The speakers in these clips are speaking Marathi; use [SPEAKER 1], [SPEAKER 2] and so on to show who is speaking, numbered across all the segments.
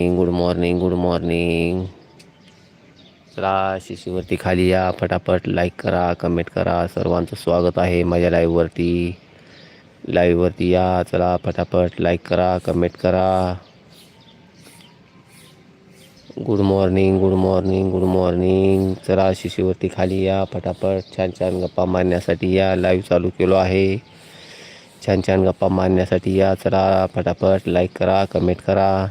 [SPEAKER 1] गुड मॉर्निंग गुड मॉर्निंग चला शिशीवरती खाली या. फटाफट लाईक करा कमेंट करा. सर्वांचं स्वागत आहे माझ्या लाईव्हवरती लाईव्हवरती या. चला फटाफट लाईक करा कमेंट करा. Good morning good morning good morning चला शिशीवरती खाली या. फटाफट छान छान गप्पा मारण्यासाठी या. लाईव्ह चालू केलो आहे. छान छान गप्पा मारण्यासाठी या. चला फटाफट लाईक करा कमेंट करा.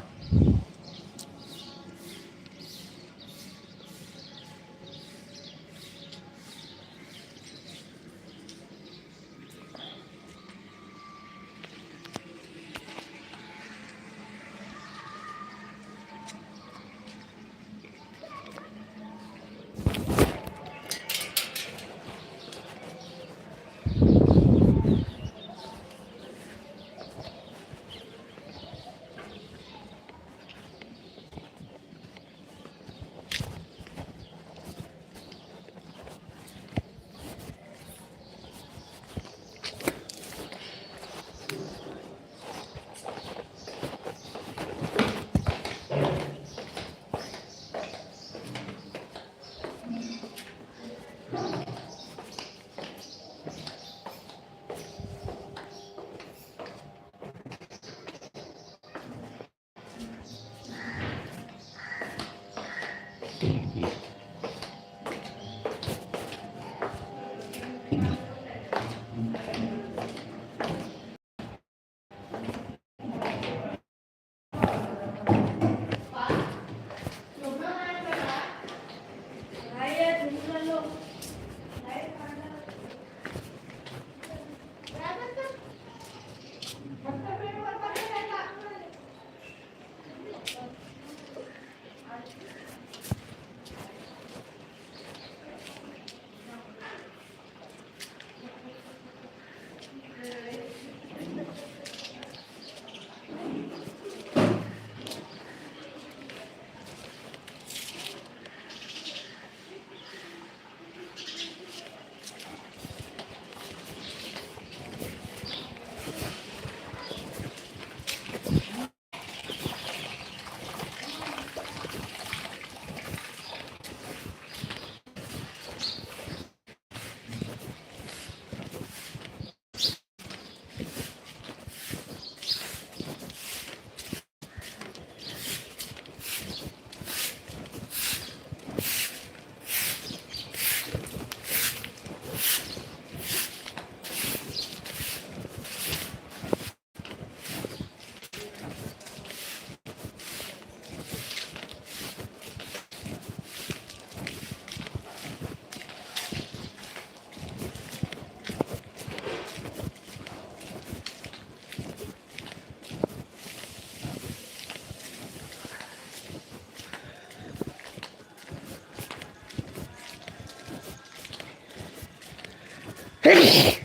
[SPEAKER 1] Hey!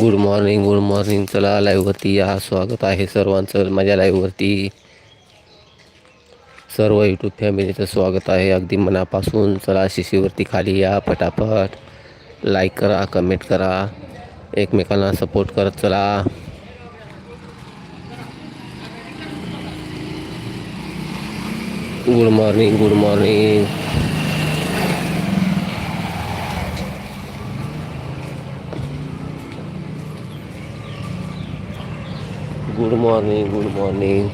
[SPEAKER 1] Good morning good morning चला लाईव्हवरती या. स्वागत आहे सर्वांचं माझ्या लाईव्हवरती सर्व यूट्यूब फॅमिलीचं स्वागत आहे. अगदी मनापासून चला शिशीवरती खाली या पटापट. लाईक करा कमेंट करा. एकमेकांना सपोर्ट करत चला. Good morning good morning good morning good morning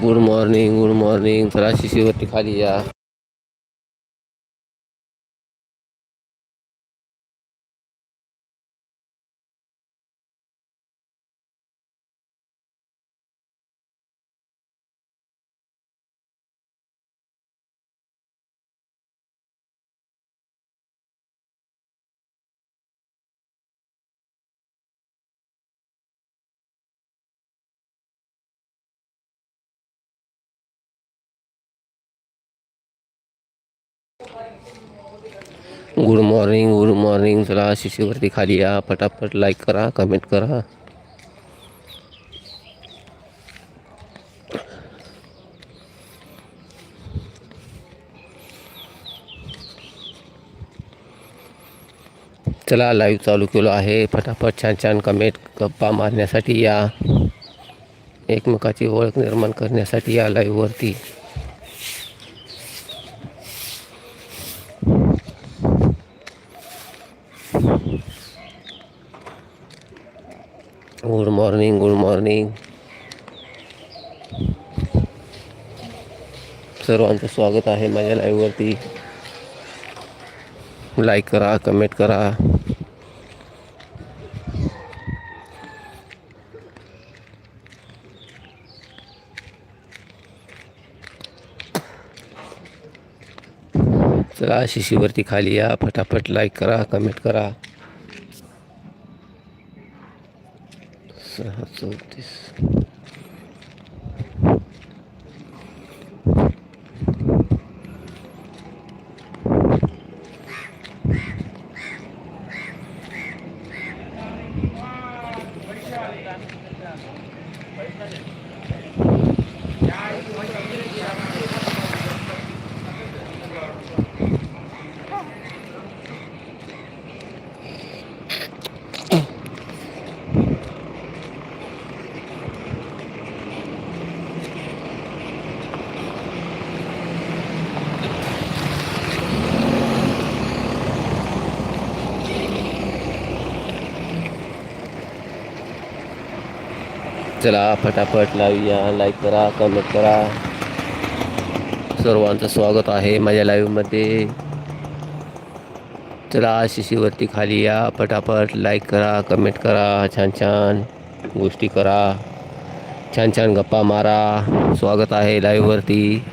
[SPEAKER 1] good morning good morning चला शिशीवरती खाली या गुड मॉर्निंग गुड मॉर्निंग चला शिशुवरती खाली या. पटापट लाईक करा कमेंट करा. चला लाईव्ह चालू केलो आहे. फटाफट छान छान कमेंट गप्पा मारण्यासाठी या. एकमेकाची ओळख निर्माण करण्यासाठी या लाईव्हवरती गुड मॉर्निंग गुड मॉर्निंग सर्वांचं स्वागत आहे माझ्या लाईव्हवरती लाईक करा कमेंट करा. चला शिशीवरती खाली या. फटाफट लाईक करा कमेंट करा. 発音です。चला फटाफट लावूया. लाईक करा कमेंट करा. सर्वांचं स्वागत आहे माझ्या लाईव्हमध्ये चला शिशीवरती खाली या. फटाफट लाईक करा कमेंट करा. छान छान गोष्टी करा. छान छान गप्पा मारा. स्वागत आहे लाईव्हवरती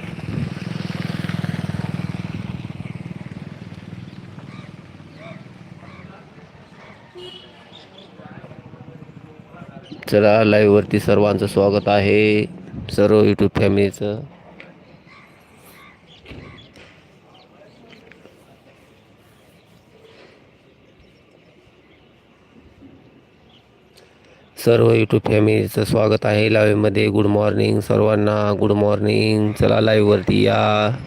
[SPEAKER 1] चला लाईव्हवरती सर्वांचं स्वागत आहे. सर्व यूट्यूब फॅमिलीचं सर्व यूट्यूब फॅमिलीचं स्वागत आहे लाईव्हमध्ये गुड मॉर्निंग सर्वांना. गुड मॉर्निंग चला लाईव्हवरती या.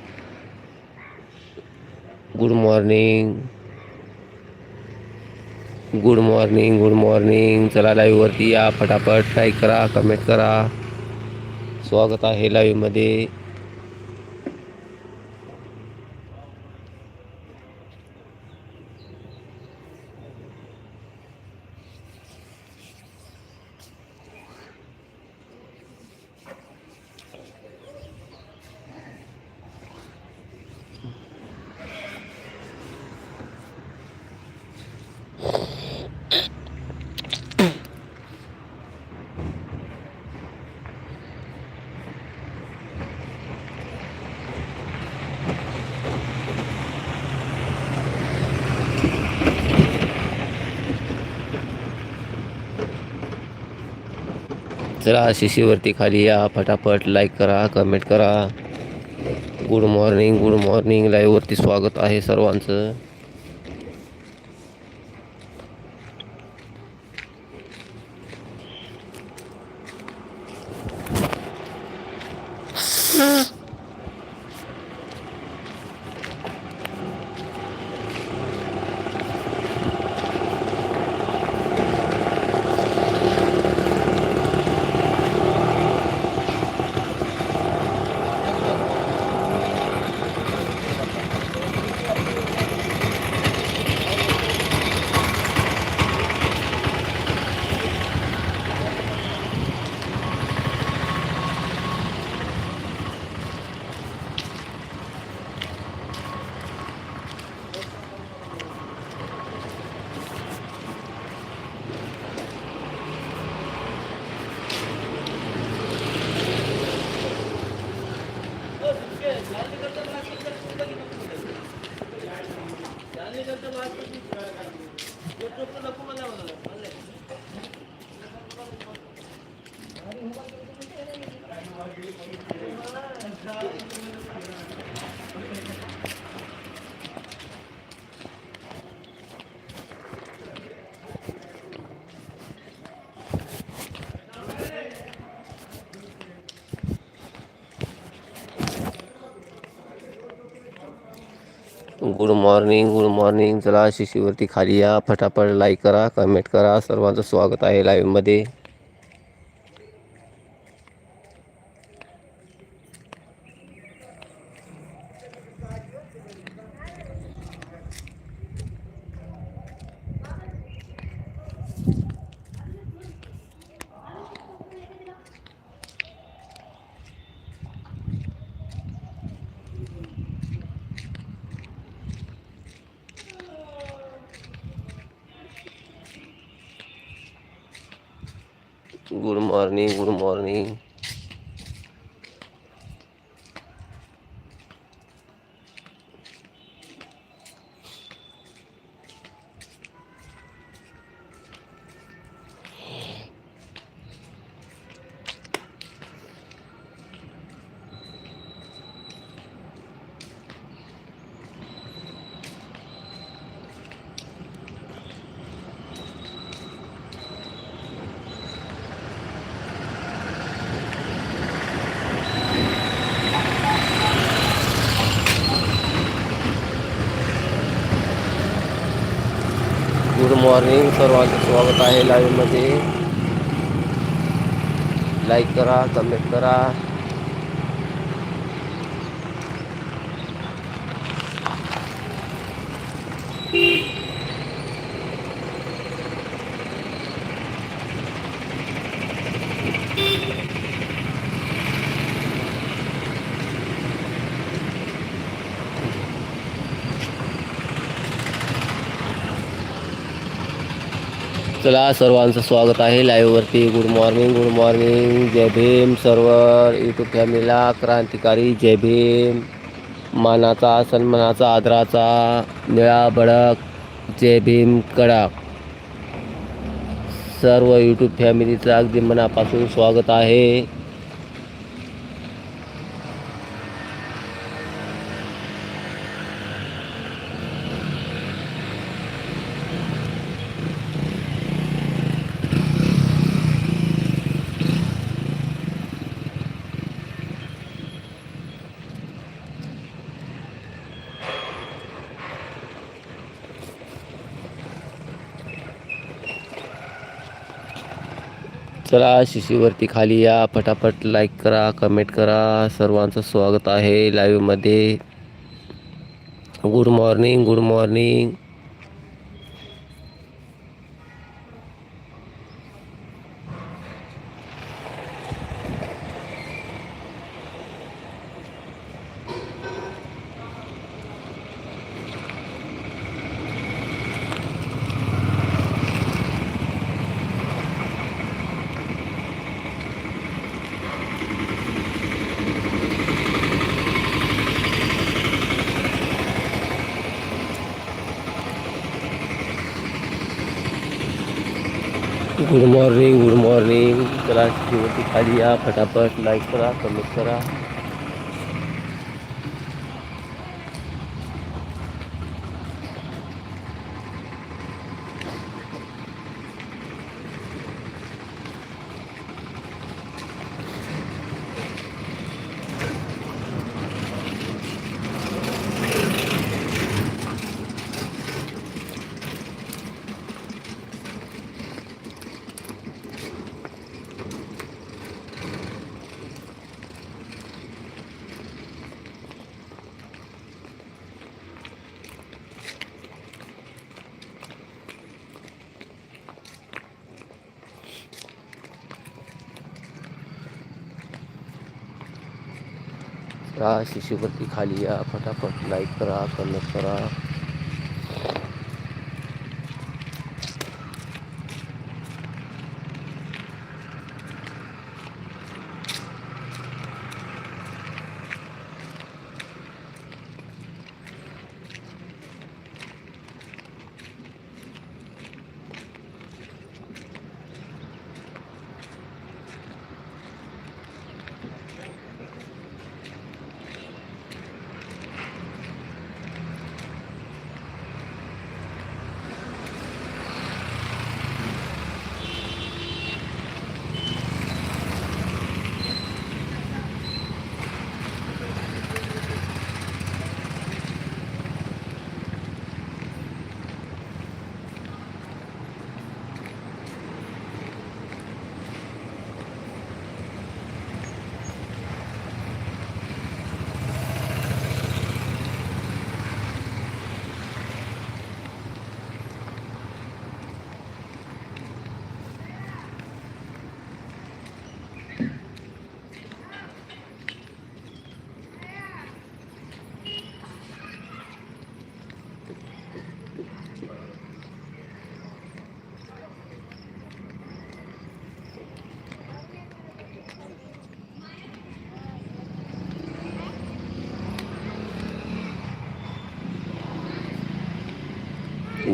[SPEAKER 1] Good morning good morning good morning चला लाईव्हवरती या. फटाफट लाईक करा कमेंट करा. स्वागत आहे लाईव्हमध्ये चला शिशीवरती खाली या फटाफट लाईक करा कमेंट करा. गुड मॉर्निंग गुड मॉर्निंग लाईव्हवरती स्वागत आहे सर्वांचं. Thank you. Good morning good morning. चला शिशीवरती खाली या. फटाफट लाईक करा कमेंट करा. सर्वांचं स्वागत आहे लाईव्हमध्ये good morning good morning good morning. सर्वांचं स्वागत आहे लाईव्हमध्ये लाईक करा कमेंट करा. चला सर्वांचं स्वागत आहे लाईव्हवरती गुड मॉर्निंग गुड मॉर्निंग जय भीम सर्व यूट्यूब फॅमिलीला क्रांतिकारी जय भीम. मानाचा सन्मानाचा आदराचा निळा बडक जय भीम कडक. सर्व यूट्यूब फॅमिलीचं अगदी मनापासून स्वागत आहे. चला शिशीवरती खाली या. फटाफट लाईक करा कमेंट करा. सर्वांचं स्वागत आहे लाईव्हमध्ये good morning good morning good morning good morning चला शिशीवरती खाली या फटाफट लाईक करा कमेंट करा
[SPEAKER 2] या शिष्यवृत्ती खाली या फटाफट लाईक करा कमेंट करा.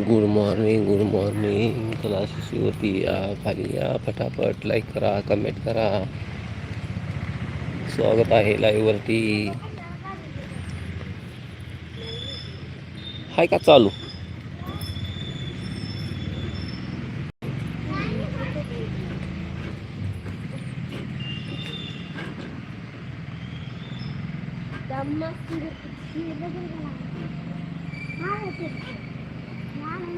[SPEAKER 2] गुड मॉर्निंग गुड मॉर्निंग चला शिशीवरती या खाली या फटाफट लाईक करा कमेंट करा. स्वागत आहे लाईव्हवरती हाय का चालू?